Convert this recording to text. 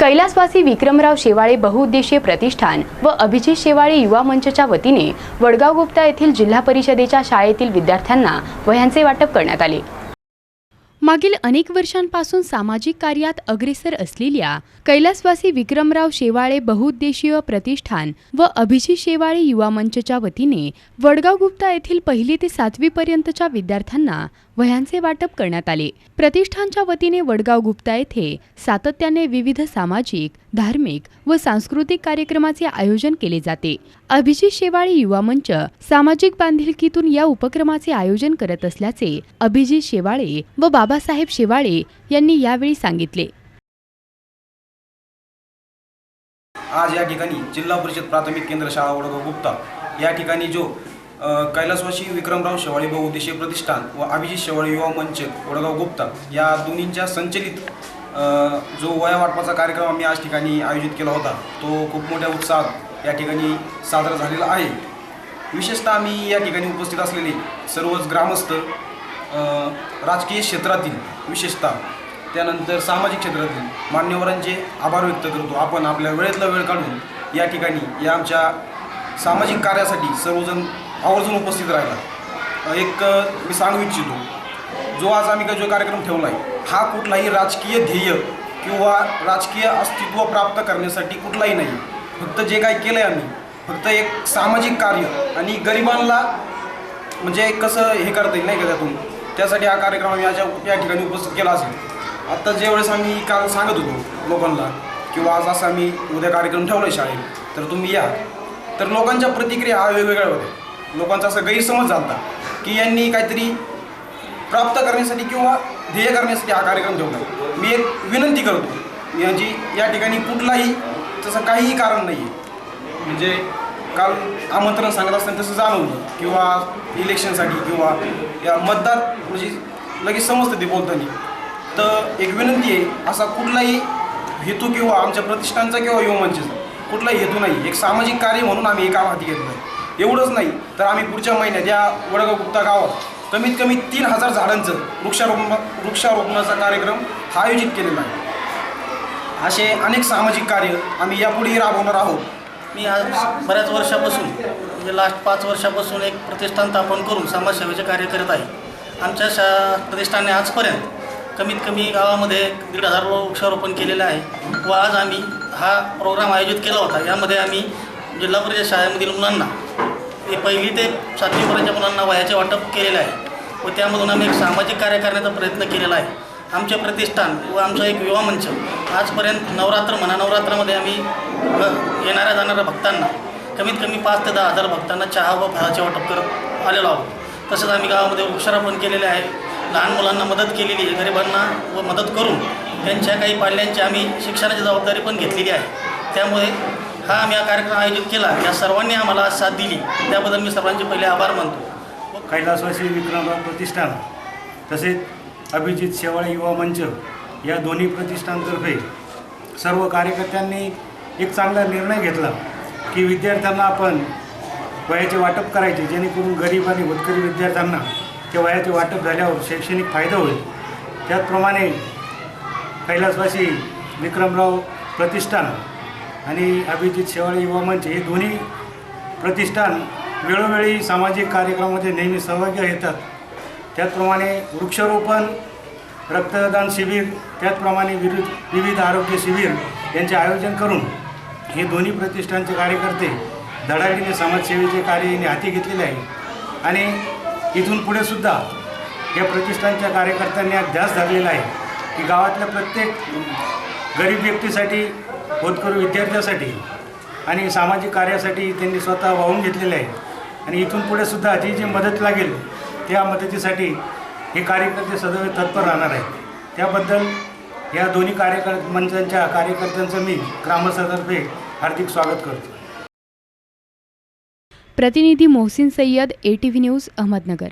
कैलासवासी विक्रमराव शेवाळे बहुउद्देशीय प्रतिष्ठान व अभिजित शेवाळे युवा मंचच्या वतीने वडगाव गुप्ता येथील जिल्हा परिषदेच्या शाळेतील विद्यार्थ्यांना वह्यांचे वाटप करण्यात आले. मागील अनेक वर्षांपासून सामाजिक कार्यात अग्रेसर असलेल्या कैलासवासी विक्रमराव शेवाळे बहुउद्देशीय प्रतिष्ठान व अभिजित शेवाळे युवा मंचच्या वतीने वडगाव गुप्ता येथील पहिली ते सातवीपर्यंतच्या विद्यार्थ्यांना वह्यांचे वाटप करण्यात आले. प्रतिष्ठानच्या वतीने वडगाव गुप्ता येथे सातत्याने विविध सामाजिक धार्मिक व सांस्कृतिक कार्यक्रमाचे आयोजन केले जाते. अभिजित शेवाळे युवा मंच सामाजिक बांधिलकीतून या उपक्रमाचे आयोजन करत असल्याचे अभिजित शेवाळे व बाबासाहेब शेवाळे यांनी यावेळी सांगितले. आज या ठिकाणी जिल्हा परिषद प्राथमिक केंद्र शाळा वडगाव गुप्ता. या ठिकाणी जो कैलासवासी विक्रमराव शेवाळी बहुउद्देशीय प्रतिष्ठान व अभिजित शेवाळी युवा मंच वडगाव गुप्ता या दोन्हींच्या संचलित जो वया वाटपाचा कार्यक्रम आम्ही आज ठिकाणी आयोजित केला होता तो खूप मोठ्या उत्साहात या ठिकाणी साजरा झालेला आहे. विशेषतः आम्ही या ठिकाणी उपस्थित असलेले सर्वच ग्रामस्थ राजकीय क्षेत्रातील विशेषतः त्यानंतर सामाजिक क्षेत्रातील मान्यवरांचे आभार व्यक्त करतो. आपण आपल्या वेळेतला वेळ काढून या ठिकाणी या आमच्या सामाजिक कार्यासाठी सर्वजण आवर्जून उपस्थित राहिला. एक मी सांगू इच्छितो. जो आज आम्ही का जो कार्यक्रम ठेवला आहे हा कुठलाही राजकीय ध्येय किंवा राजकीय अस्तित्व प्राप्त करण्यासाठी कुठलाही नाही. फक्त जे काय केलं आहे आम्ही फक्त एक सामाजिक कार्य आणि गरिबांना म्हणजे कसं हे करता येईल नाही का त्यातून? त्यासाठी हा कार्यक्रम आम्ही याच्या या ठिकाणी उपस्थित केला असेल. आत्ता ज्यावेळेस आम्ही काल सांगत होतो लोकांना किंवा आज असं आम्ही उद्या कार्यक्रम ठेवला आहे शाळेत तर तुम्ही या. तर लोकांच्या प्रतिक्रिया हा वेगवेगळ्या होत्या. लोकांचा असा गैरसमज झाला की यांनी काहीतरी प्राप्त करण्यासाठी किंवा ध्येय करण्यासाठी हा कार्यक्रम ठेवला. मी एक विनंती करतो मी यांची या ठिकाणी कुठलाही तसं काहीही कारण नाही आहे म्हणजे काल आमंत्रण सांगत असताना तसं जाणवलं किंवा इलेक्शनसाठी किंवा या मतदार म्हणजे लगेच समजतं ते बोलताना. तर एक विनंती आहे असा कुठलाही हेतू किंवा आमच्या प्रतिष्ठानचा किंवा युवमंचचा कुठलाही हेतू नाही एक सामाजिक कार्य म्हणून आम्ही हे काम हाती घेतलं आहे एवढंच नाही. तर आम्ही पुढच्या महिन्यात या वडगाव गुप्ता गावात कमीत कमी तीन हजार झाडांचं वृक्षारोपण वृक्षारोपणाचा कार्यक्रम हा आयोजित केलेला आहे. असे अनेक सामाजिक कार्य आम्ही यापुढेही राबवणार आहोत. मी आज बऱ्याच वर्षापासून म्हणजे लास्ट पाच वर्षापासून एक प्रतिष्ठान स्थापन करून समाजसेवेचे कार्य करत आहे. आमच्या शा प्रतिष्ठाने आजपर्यंत कमीत कमी गावामध्ये दीड हजार वृक्षारोपण केलेलं आहे. व आज आम्ही हा प्रोग्राम आयोजित केला होता. यामध्ये आम्ही जिल्हा परिषद शाळेमधील मुलांना हे पहिली ते सातवीपर्यंतच्या मुलांना वयाचे वाटप केलेलं आहे. व त्यामधून आम्ही एक सामाजिक कार्य करण्याचा प्रयत्न केलेला आहे. आमचे प्रतिष्ठान व आमचा एक युवा मंच आजपर्यंत नवरात्र म्हणा नवरात्रामध्ये आम्ही येणाऱ्या जाणाऱ्या भक्तांना कमीत कमी पाच ते दहा हजार भक्तांना चहा व फळाचे वाटप करत आलेलो आहोत. तसंच आम्ही गावामध्ये वृक्षारोपण केलेले आहे. लहान मुलांना मदत केलेली आहे. गरिबांना व मदत करून त्यांच्या काही पाल्यांची आम्ही शिक्षणाची जबाबदारी पण घेतलेली आहे. त्यामुळे हा आम्ही हा कार्यक्रम आयोजित केला. या सर्वांनी आम्हाला साथ दिली. त्याबद्दल मी सर्वांचे पहिले आभार मानतो. कैलासवासी विक्रमराव प्रतिष्ठान तसेच अभिजित शेवाळे युवा मंच या दोन्ही प्रतिष्ठानतर्फे सर्व कार्यकर्त्यांनी एक चांगला निर्णय घेतला की विद्यार्थ्यांना आपण वयाचे वाटप करायचे जेणेकरून गरीब आणि होतकरी विद्यार्थ्यांना ते वयाचे वाटप झाल्यावर शैक्षणिक फायदा होईल. त्याचप्रमाणे कैलासवासी विक्रमराव प्रतिष्ठान आणि अभिजित शेवाळे युवा मंच हे दोन्ही प्रतिष्ठान वेळोवेळी सामाजिक कार्यक्रमामध्ये नेहमी सहभागी येतात त्याचप्रमाणे वृक्षारोपण रक्तदान शिबिर त्याचप्रमाणे विविध विविध आरोग्य शिबिर यांचे आयोजन करून हे दोन्ही प्रतिष्ठानचे कार्यकर्ते धडाडीने समाजसेवेचे कार्य यांनी हाती घेतलेले आहे. आणि इथून पुढे सुद्धा या प्रतिष्ठानच्या कार्यकर्त्यांनी आज ध्यास धरलेला आहे की गावातल्या प्रत्येक गरीब व्यक्तीसाठी होतकरू विद्यार्थ्यासाठी आणि सामाजिक कार्यासाठी त्यांनी स्वतः वाहून घेतलेले आहे. आणि इथून पुढे सुद्धा जी जी मदत लागेल त्या मदतीसाठी हे कार्यकर्ते सदैव तत्पर राहणार आहेत. त्याबद्दल या दोन्ही कार्यकर मंचांच्या कार्यकर्त्यांचं मी ग्रामस्थातर्फे हार्दिक स्वागत करतो. प्रतिनिधी Mohsin Sayyad A T V news Ahmednagar.